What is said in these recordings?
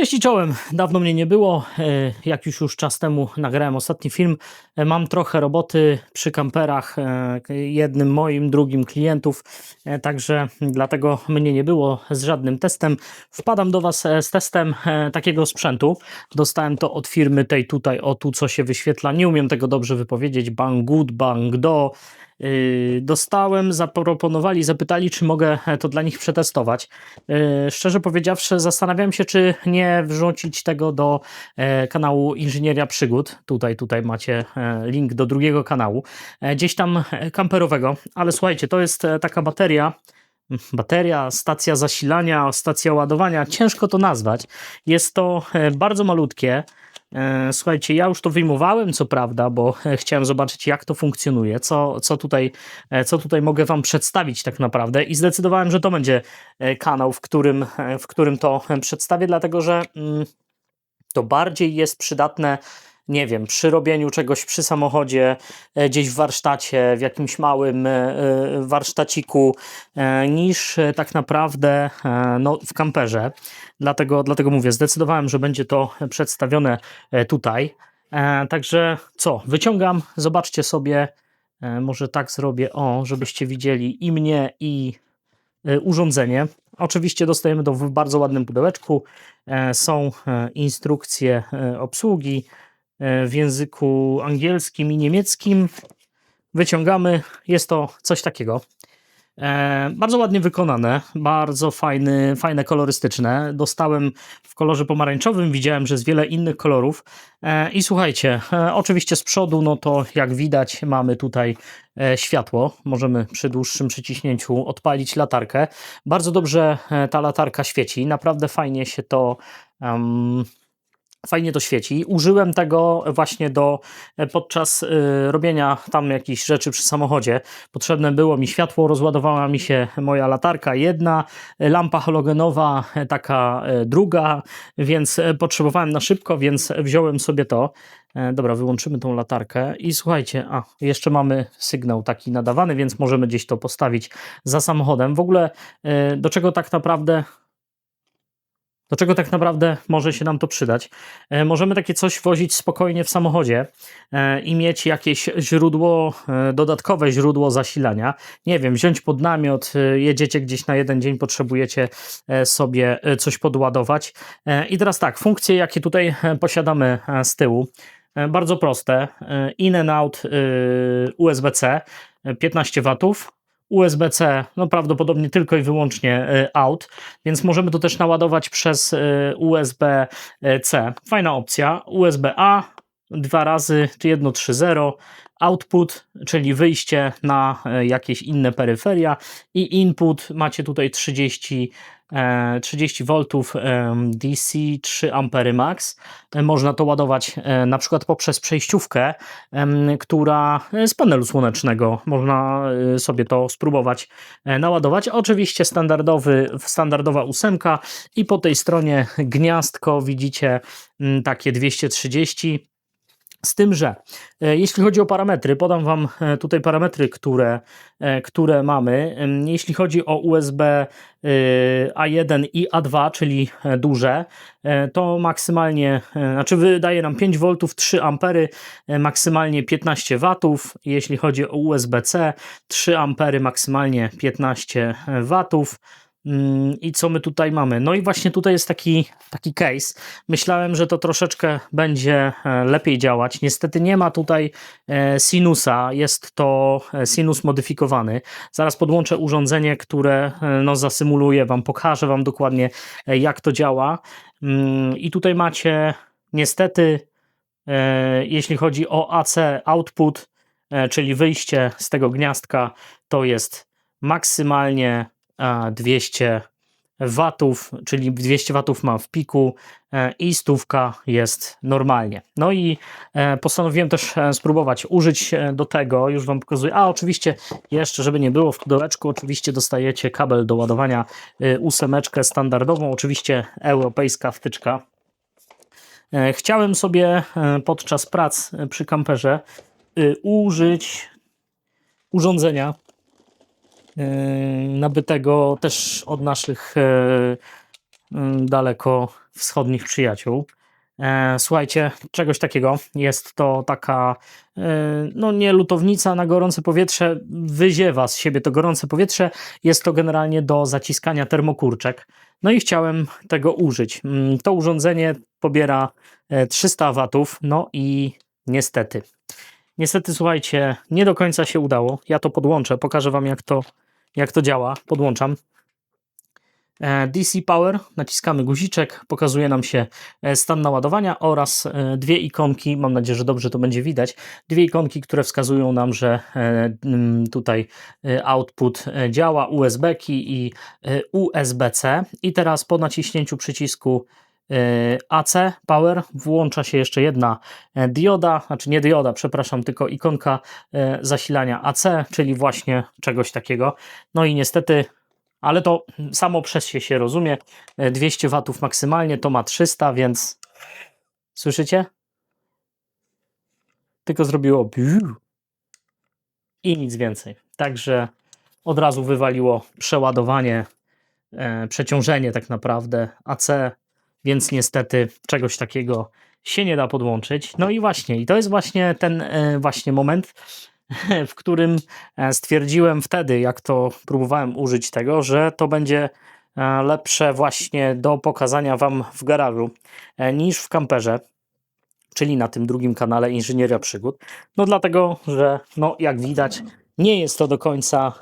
Cześć i czołem. Dawno mnie nie było. E, Jak już już czas temu nagrałem ostatni film. E, Mam trochę roboty przy kamperach, e, jednym moim, drugim klientów, także dlatego mnie nie było z żadnym testem. Wpadam do Was z testem takiego sprzętu. Dostałem to od firmy tej tutaj, o tu co się wyświetla. Nie umiem tego dobrze wypowiedzieć. Banggood, Bangdo. Yy, Dostałem, zaproponowali, zapytali, czy mogę e, to dla nich przetestować. Yy, Szczerze powiedziawszy, zastanawiałem się, czy nie wrzucić tego do e, kanału Inżynieria Przygód. Tutaj, tutaj macie e, link do drugiego kanału, gdzieś tam kamperowego. Ale słuchajcie, to jest taka bateria. Bateria, stacja zasilania, stacja ładowania, ciężko to nazwać. Jest to bardzo malutkie. E, Słuchajcie, ja już to wyjmowałem, co prawda, bo chciałem zobaczyć, jak to funkcjonuje, co, co, tutaj, e, co tutaj mogę Wam przedstawić tak naprawdę, i zdecydowałem, że to będzie e, kanał, w którym, w którym to przedstawię, dlatego że mm, to bardziej jest przydatne. Nie wiem, przy robieniu czegoś przy samochodzie, e, gdzieś w warsztacie, w jakimś małym e, e, warsztaciku, niż tak naprawdę no, w kamperze. Dlatego, dlatego mówię, zdecydowałem, że będzie to przedstawione tutaj. Także co, wyciągam, zobaczcie sobie, może tak zrobię, o, żebyście widzieli i mnie, i urządzenie. Oczywiście dostajemy to w bardzo ładnym pudełeczku. Są instrukcje obsługi w języku angielskim i niemieckim. Wyciągamy, jest to coś takiego. E, bardzo ładnie wykonane, bardzo fajny, fajne kolorystyczne. Dostałem w kolorze pomarańczowym, widziałem, że jest wiele innych kolorów. E, I słuchajcie, e, oczywiście z przodu, no to jak widać, mamy tutaj e, światło. Możemy przy dłuższym przyciśnięciu odpalić latarkę. Bardzo dobrze e, ta latarka świeci, naprawdę fajnie się to. em, Fajnie to świeci. Użyłem tego właśnie do e, podczas y, robienia tam jakichś rzeczy przy samochodzie. Potrzebne było mi światło, rozładowała mi się moja latarka jedna, e, lampa halogenowa taka druga, więc potrzebowałem na szybko, więc wziąłem sobie to. Dobra, wyłączymy tą latarkę i słuchajcie, a jeszcze mamy sygnał taki nadawany, więc możemy gdzieś to postawić za samochodem. W ogóle do czego tak naprawdę do czego tak naprawdę może się nam to przydać? E, Możemy takie coś wozić spokojnie w samochodzie e, i mieć jakieś źródło, e, dodatkowe źródło zasilania. Nie wiem, wziąć pod namiot, jedziecie gdzieś na jeden dzień, potrzebujecie sobie coś podładować. I teraz tak, funkcje, jakie tutaj posiadamy z tyłu. Bardzo proste. In and out USB-C e, 15 watów. USB-C, no prawdopodobnie tylko i wyłącznie e, out, więc możemy to też naładować przez e, USB-C. Fajna opcja. USB-A dwa razy, czy jedno 3.0, output, czyli wyjście na e, jakieś inne peryferia i input macie tutaj 30 e, 30 V DC 3 ampery max. E, Można to ładować e, na przykład poprzez przejściówkę, która z panelu słonecznego można sobie to spróbować naładować. Oczywiście standardowy, standardowa ósemka i po tej stronie gniazdko widzicie takie 230 z tym, że e, jeśli chodzi o parametry, podam Wam e, tutaj parametry, które, e, które mamy. Jeśli chodzi o USB e, A1 i A2, czyli duże, to maksymalnie, znaczy wydaje nam 5 V, 3 ampery, e, maksymalnie 15 W. Jeśli chodzi o USB-C, 3 ampery, maksymalnie 15 W. Mm, I co my tutaj mamy? No i właśnie tutaj jest taki, taki case. Myślałem, że to troszeczkę będzie e, lepiej działać. Niestety nie ma tutaj e, sinusa, jest to e, sinus modyfikowany. Zaraz podłączę urządzenie, które no, zasymuluje Wam, pokażę Wam dokładnie, jak to działa. Mm, I tutaj macie niestety, jeśli chodzi o AC output, czyli wyjście z tego gniazdka, to jest maksymalnie 200 watów, czyli 200 watów mam w piku e, i stówka jest normalnie. No i e, postanowiłem też e, spróbować użyć do tego, już Wam pokazuję, a oczywiście jeszcze, żeby nie było w pudełeczku, oczywiście dostajecie kabel do ładowania ósemeczkę standardową, oczywiście europejska wtyczka. Chciałem sobie podczas prac przy kamperze użyć urządzenia nabytego też od naszych e, mm, daleko wschodnich przyjaciół. E, Słuchajcie, czegoś takiego. Jest to taka, no nie lutownica na gorące powietrze, wyziewa z siebie to gorące powietrze. Jest to generalnie do zaciskania termokurczek. No i chciałem tego użyć. Mm, To urządzenie pobiera e, 300 watów, no i niestety. Niestety, słuchajcie, nie do końca się udało. Ja to podłączę, pokażę Wam, jak to, jak to działa. Podłączam. E, DC Power, naciskamy guziczek, pokazuje nam się e, stan naładowania oraz e, dwie ikonki, mam nadzieję, że dobrze to będzie widać, dwie ikonki, które wskazują nam, że tutaj output działa, USB-ki i USB-C i teraz po naciśnięciu przycisku AC Power włącza się jeszcze jedna e, dioda, znaczy nie dioda, przepraszam, tylko ikonka e, zasilania AC, czyli właśnie czegoś takiego. No i niestety ale to samo przez się się rozumie. E, 200 watów maksymalnie, to ma 300, więc słyszycie? Tylko zrobiło i nic więcej. Także od razu wywaliło przeładowanie, e, przeciążenie tak naprawdę AC, więc niestety czegoś takiego się nie da podłączyć. No i właśnie, i to jest właśnie ten e, właśnie moment, w którym e, stwierdziłem wtedy, jak to próbowałem użyć tego, że to będzie e, lepsze właśnie do pokazania Wam w garażu niż w kamperze, czyli na tym drugim kanale Inżynieria Przygód. No dlatego, że no jak widać, nie jest to do końca,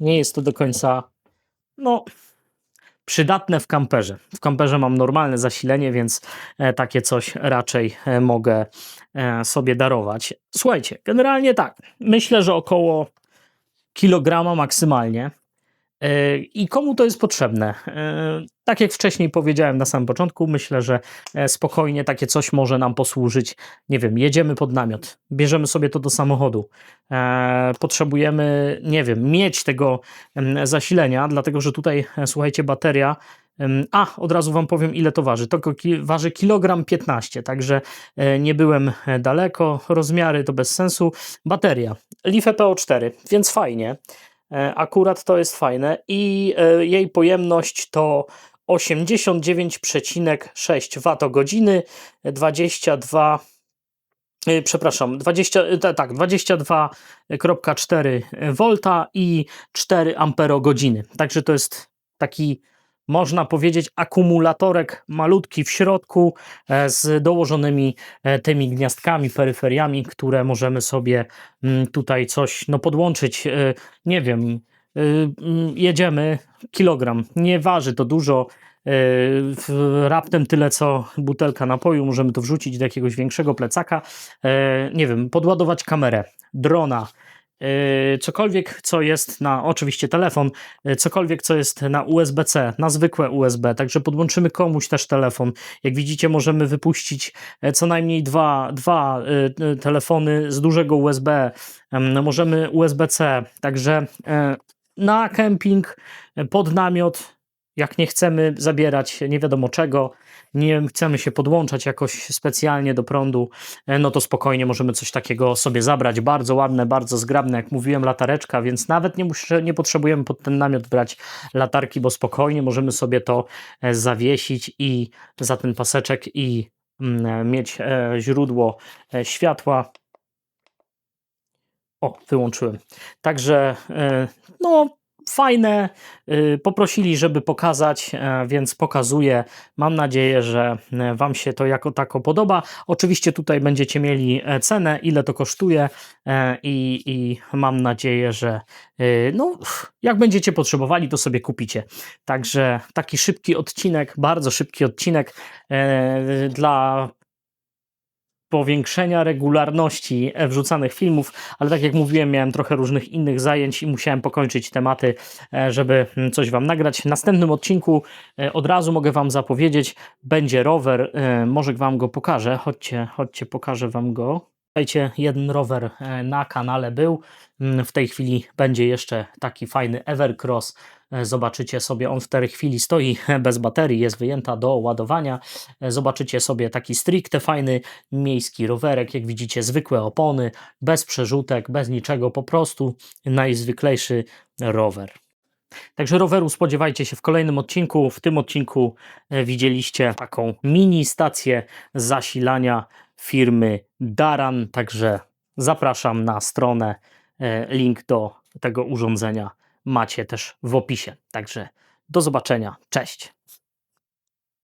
nie jest to do końca, no przydatne w kamperze. W kamperze mam normalne zasilenie, więc e, takie coś raczej e, mogę e, sobie darować. Słuchajcie, generalnie tak, myślę, że około kilograma maksymalnie. I komu to jest potrzebne? E, Tak jak wcześniej powiedziałem na samym początku, myślę, że e, spokojnie takie coś może nam posłużyć. Nie wiem, jedziemy pod namiot, bierzemy sobie to do samochodu. E, Potrzebujemy, nie wiem, mieć tego zasilenia, dlatego że tutaj, słuchajcie, bateria. A, od razu Wam powiem, ile to waży. To waży kilogram 15, także nie byłem daleko. Rozmiary to bez sensu. Bateria Life PO4, więc fajnie. E, Akurat to jest fajne i e, jej pojemność to 89,6 Wh, 22 e, przepraszam, 20, e, ta- tak, 22,4 V i 4 amperogodziny. Także to jest taki można powiedzieć akumulatorek malutki w środku e, z dołożonymi e, tymi gniazdkami, peryferiami, które możemy sobie mm, tutaj coś no podłączyć, e, nie wiem, mm, jedziemy kilogram, nie waży to dużo, raptem tyle co butelka napoju, możemy to wrzucić do jakiegoś większego plecaka, nie wiem, podładować kamerę, drona, cokolwiek co jest na, oczywiście telefon, e, cokolwiek co jest na USB-C, na zwykłe USB, także podłączymy komuś też telefon. Jak widzicie możemy wypuścić e, co najmniej dwa, dwa telefony z dużego USB, Em, możemy USB-C, także na kemping, pod namiot, jak nie chcemy zabierać nie wiadomo czego, nie chcemy się podłączać jakoś specjalnie do prądu, e, no to spokojnie możemy coś takiego sobie zabrać. Bardzo ładne, bardzo zgrabne, jak mówiłem, latareczka, więc nawet nie, muszę, nie potrzebujemy pod ten namiot brać latarki, bo spokojnie możemy sobie to e, zawiesić i za ten paseczek i mm, mieć e, źródło e, światła. O, wyłączyłem. Także, no, fajne. e, Poprosili, żeby pokazać, e, więc pokazuję. Mam nadzieję, że e, Wam się to jako tako podoba. Oczywiście tutaj będziecie mieli e, cenę, ile to kosztuje i, i mam nadzieję, że no, jak będziecie potrzebowali, to sobie kupicie. Także taki szybki odcinek, bardzo szybki odcinek dla powiększenia regularności wrzucanych filmów, ale tak jak mówiłem, miałem trochę różnych innych zajęć i musiałem pokończyć tematy, e, żeby mm, coś Wam nagrać. W następnym odcinku e, od razu mogę Wam zapowiedzieć, będzie rower, e, może Wam go pokażę, chodźcie, chodźcie, pokażę Wam go. Słuchajcie, jeden rower e, na kanale był, Mm, w tej chwili będzie jeszcze taki fajny Evercross, E, Zobaczycie sobie, on w tej chwili stoi bez baterii, jest wyjęta do ładowania. E, Zobaczycie sobie taki stricte fajny miejski rowerek, jak widzicie, zwykłe opony, bez przerzutek, bez niczego, po prostu najzwyklejszy rower. Także roweru spodziewajcie się w kolejnym odcinku. W tym odcinku widzieliście taką mini stację zasilania firmy Daran, także zapraszam na stronę. E, Link do tego urządzenia macie też w opisie. Także do zobaczenia. Cześć.